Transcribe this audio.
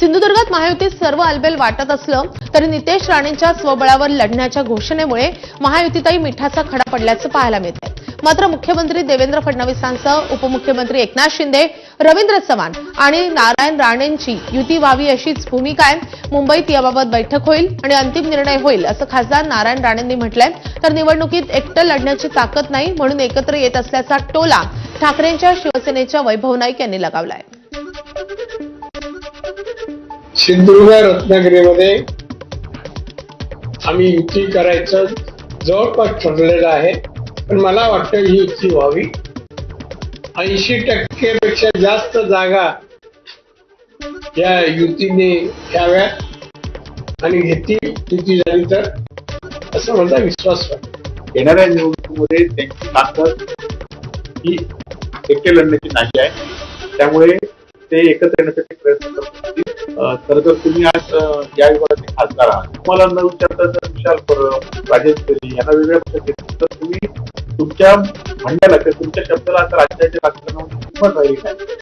सिंधुदुर्गात महायुतीत सर्व अलबेल वाटत असलं तरी नितेश राणेंच्या स्वबळावर लढण्याच्या घोषणेमुळे महायुतीतही मिठाचा खडा पडल्याचं पाहायला मिळतंय. मात्र मुख्यमंत्री देवेंद्र फडणवीसांसह उपमुख्यमंत्री एकनाथ शिंदे रवींद्र चव्हाण आणि नारायण राणेंची युती व्हावी अशीच भूमिका आहे. मुंबईत याबाबत बैठक होईल आणि अंतिम निर्णय होईल असं खासदार नारायण राणेंनी म्हटलंय. तर निवडणुकीत एकटं लढण्याची ताकद नाही म्हणून एकत्र येत असल्याचा टोला ठाकरेंच्या शिवसेनेच्या वैभव नाईक यांनी लगावलाय. सिंधुदुर्ग रत्नागिरीमध्ये आम्ही युती करायचं जवळपास ठरलेलं आहे. पण मला वाटतं ही युती व्हावी. ऐंशी टक्केपेक्षा जास्त जागा या युतीने घ्याव्यात आणि घेतील युती झाली तर. असं माझा विश्वास वाटतो येणाऱ्या निवडणुकीमध्ये त्यांची ताकद ही एकटे लढण्याची नाही आहे. त्यामुळे ते एकत्र येण्यासाठी प्रयत्न करत असतील खरं तर तुम्ही आज या विभागाचे खासदार आहात तुम्हाला न विचारता जर विशाल परब राजेश तरी यांना वेगळ्या पक्षात तर तुम्ही तुमच्या म्हणण्याला किंवा तुमच्या शब्दाला आता राज्याच्या राजकारणामध्ये किंमत राहील काय